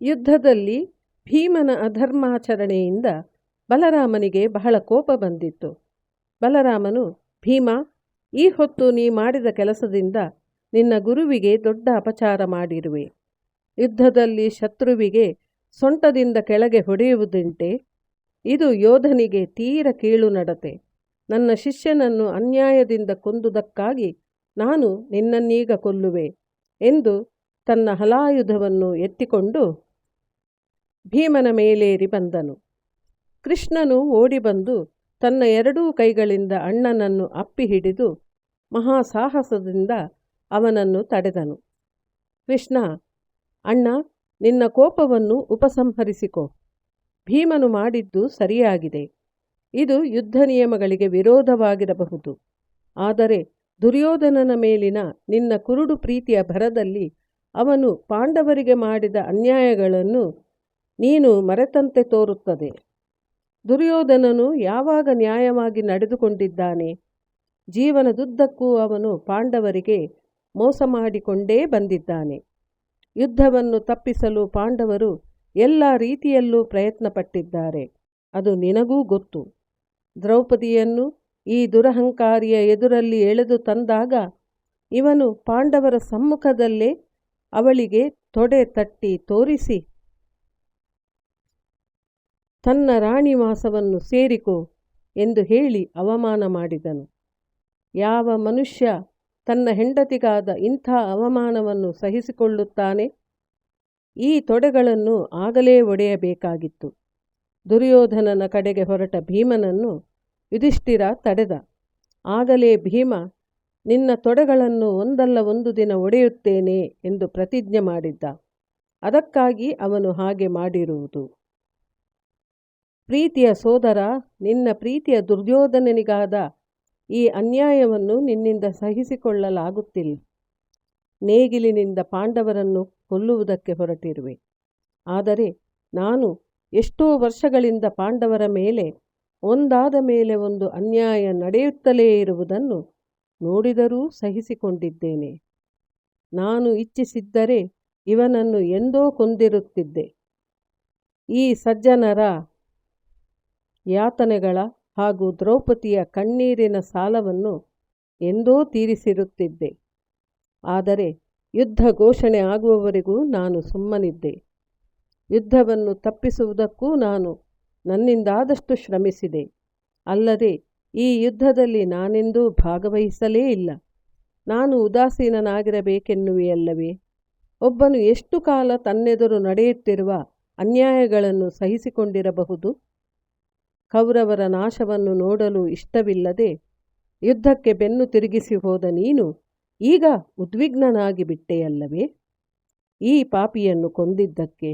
ಯುದ್ಧದಲ್ಲಿ ಭೀಮನ ಅಧರ್ಮಾಚರಣೆಯಿಂದ ಬಲರಾಮನಿಗೆ ಬಹಳ ಕೋಪ ಬಂದಿತ್ತು. ಬಲರಾಮನು, ಭೀಮ, ಈ ಹೊತ್ತು ನೀ ಮಾಡಿದ ಕೆಲಸದಿಂದ ನಿನ್ನ ಗುರುವಿಗೆ ದೊಡ್ಡ ಅಪಚಾರ ಮಾಡಿರುವೆ. ಯುದ್ಧದಲ್ಲಿ ಶತ್ರುವಿಗೆ ಸೊಂಟದಿಂದ ಕೆಳಗೆ ಹೊಡೆಯುವುದುಂಟೆ. ಇದು ಯೋಧನಿಗೆ ತೀರ ಕೀಳು ನಡತೆ. ನನ್ನ ಶಿಷ್ಯನನ್ನು ಅನ್ಯಾಯದಿಂದ ಕೊಂದುದಕ್ಕಾಗಿ ನಾನು ನಿನ್ನನ್ನೀಗ ಕೊಲ್ಲುವೆ ಎಂದು ತನ್ನ ಹಲಾಯುಧವನ್ನು ಎತ್ತಿಕೊಂಡು ಭೀಮನ ಮೇಲೇರಿ ಬಂದನು. ಕೃಷ್ಣನು ಓಡಿಬಂದು ತನ್ನ ಎರಡೂ ಕೈಗಳಿಂದ ಅಣ್ಣನನ್ನು ಅಪ್ಪಿ ಹಿಡಿದು ಮಹಾಸಾಹಸದಿಂದ ಅವನನ್ನು ತಡೆದನು. ಕೃಷ್ಣ, ಅಣ್ಣ, ನಿನ್ನ ಕೋಪವನ್ನು ಉಪಸಂಹರಿಸಿಕೋ. ಭೀಮನು ಮಾಡಿದ್ದು ಸರಿಯಾಗಿದೆ. ಇದು ಯುದ್ಧ ನಿಯಮಗಳಿಗೆ ವಿರೋಧವಾಗಿರಬಹುದು. ಆದರೆ ದುರ್ಯೋಧನನ ಮೇಲಿನ ನಿನ್ನ ಕುರುಡು ಪ್ರೀತಿಯ ಭರದಲ್ಲಿ ಅವನು ಪಾಂಡವರಿಗೆ ಮಾಡಿದ ಅನ್ಯಾಯಗಳನ್ನು ನೀನು ಮರೆತಂತೆ ತೋರುತ್ತದೆ. ದುರ್ಯೋಧನನು ಯಾವಾಗ ನ್ಯಾಯವಾಗಿ ನಡೆದುಕೊಂಡಿದ್ದಾನೆ? ಜೀವನದುದ್ದಕ್ಕೂ ಅವನು ಪಾಂಡವರಿಗೆ ಮೋಸ ಮಾಡಿಕೊಂಡೇ ಬಂದಿದ್ದಾನೆ. ಯುದ್ಧವನ್ನು ತಪ್ಪಿಸಲು ಪಾಂಡವರು ಎಲ್ಲ ರೀತಿಯಲ್ಲೂ ಪ್ರಯತ್ನಪಟ್ಟಿದ್ದಾರೆ. ಅದು ನಿನಗೂ ಗೊತ್ತು. ದ್ರೌಪದಿಯನ್ನು ಈ ದುರಹಂಕಾರಿಯ ಎದುರಲ್ಲಿ ಎಳೆದು ತಂದಾಗ ಇವನು ಪಾಂಡವರ ಸಮ್ಮುಖದಲ್ಲೇ ಅವಳಿಗೆ ತೊಡೆ ತಟ್ಟಿ ತೋರಿಸಿ ತನ್ನ ರಾಣಿ ಮಾಸವನ್ನು ಸೇರಿಕೋ ಎಂದು ಹೇಳಿ ಅವಮಾನ ಮಾಡಿದನು. ಯಾವ ಮನುಷ್ಯ ತನ್ನ ಹೆಂಡತಿಗಾದ ಇಂಥ ಅವಮಾನವನ್ನು ಸಹಿಸಿಕೊಳ್ಳುತ್ತಾನೆ? ಈ ತೊಡೆಗಳನ್ನು ಆಗಲೇ ಒಡೆಯಬೇಕಾಗಿತ್ತು. ದುರ್ಯೋಧನನ ಕಡೆಗೆ ಹೊರಟ ಭೀಮನನ್ನು ಯುಧಿಷ್ಠಿರ ತಡೆದ. ಆಗಲೇ ಭೀಮ, ನಿನ್ನ ತೊಡೆಗಳನ್ನು ಒಂದಲ್ಲ ಒಂದು ದಿನ ಒಡೆಯುತ್ತೇನೆ ಎಂದು ಪ್ರತಿಜ್ಞೆ ಮಾಡಿದ್ದ. ಅದಕ್ಕಾಗಿ ಅವನು ಹಾಗೆ ಮಾಡಿರುವುದು. ಪ್ರೀತಿಯ ಸೋದರ, ನಿನ್ನ ಪ್ರೀತಿಯ ದುರ್ಯೋಧನನಿಗಾದ ಈ ಅನ್ಯಾಯವನ್ನು ನಿನ್ನಿಂದ ಸಹಿಸಿಕೊಳ್ಳಲಾಗುತ್ತಿಲ್ಲ. ನೇಗಿಲಿನಿಂದ ಪಾಂಡವರನ್ನು ಕೊಲ್ಲುವುದಕ್ಕೆ ಹೊರಟಿರುವೆ. ಆದರೆ ನಾನು ಎಷ್ಟೋ ವರ್ಷಗಳಿಂದ ಪಾಂಡವರ ಮೇಲೆ, ಒಂದಾದ ಮೇಲೆ ಒಂದು ಅನ್ಯಾಯ ನಡೆಯುತ್ತಲೇ ಇರುವುದನ್ನು ನೋಡಿದರೂ ಸಹಿಸಿಕೊಂಡಿದ್ದೇನೆ. ನಾನು ಇಚ್ಛಿಸಿದ್ದರೆ ಇವನನ್ನು ಎಂದೋ ಕೊಂದಿರುತ್ತಿದ್ದೆ. ಈ ಸಜ್ಜನರ ಯಾತನೆಗಳ ಹಾಗೂ ದ್ರೌಪದಿಯ ಕಣ್ಣೀರಿನ ಸಾಲವನ್ನು ಎಂದೋ ತೀರಿಸಿರುತ್ತಿದ್ದೆ. ಆದರೆ ಯುದ್ಧ ಘೋಷಣೆ ಆಗುವವರೆಗೂ ನಾನು ಸುಮ್ಮನಿದ್ದೆ. ಯುದ್ಧವನ್ನು ತಪ್ಪಿಸುವುದಕ್ಕೂ ನಾನು ನನ್ನಿಂದಾದಷ್ಟು ಶ್ರಮಿಸಿದೆ. ಅಲ್ಲದೆ ಈ ಯುದ್ಧದಲ್ಲಿ ನಾನೆಂದೂ ಭಾಗವಹಿಸಲೇ ಇಲ್ಲ. ನಾನು ಉದಾಸೀನನಾಗಿರಬೇಕೆನ್ನುವೆಯಲ್ಲವೇ? ಒಬ್ಬನು ಎಷ್ಟು ಕಾಲ ತನ್ನೆದುರು ನಡೆಯುತ್ತಿರುವ ಅನ್ಯಾಯಗಳನ್ನು ಸಹಿಸಿಕೊಂಡಿರಬಹುದು? ಕೌರವರ ನಾಶವನ್ನು ನೋಡಲು ಇಷ್ಟವಿಲ್ಲದೆ ಯುದ್ಧಕ್ಕೆ ಬೆನ್ನು ತಿರುಗಿಸಿ ಹೋದ ನೀನು ಈಗ ಉದ್ವಿಗ್ನನಾಗಿ ಬಿಟ್ಟೆಯಲ್ಲವೇ? ಈ ಪಾಪಿಯನ್ನು ಕೊಂದಿದ್ದಕ್ಕೆ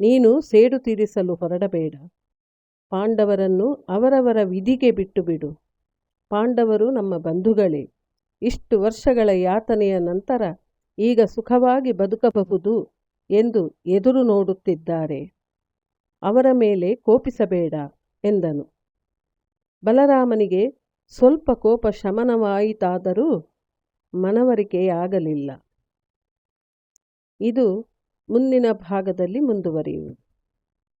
ನೀನು ಸೇಡು ತೀರಿಸಲು ಹೊರಡಬೇಡ. ಪಾಂಡವರನ್ನು ಅವರವರ ವಿಧಿಗೆ ಬಿಟ್ಟು ಬಿಡು ಪಾಂಡವರು ನಮ್ಮ ಬಂಧುಗಳೇ. ಇಷ್ಟು ವರ್ಷಗಳ ಯಾತನೆಯ ನಂತರ ಈಗ ಸುಖವಾಗಿ ಬದುಕಬಹುದು ಎಂದು ಎದುರು ನೋಡುತ್ತಿದ್ದಾರೆ. ಅವರ ಮೇಲೆ ಕೋಪಿಸಬೇಡ. ಎಂದನು. ಬಲರಾಮನಿಗೆ ಸ್ವಲ್ಪ ಕೋಪ ಶಮನವಾಯಿತಾದರೂ ಮನವರಿಕೆಯಾಗಲಿಲ್ಲ. ಇದು ಮುಂದಿನ ಭಾಗದಲ್ಲಿ ಮುಂದುವರಿಯುವುದು.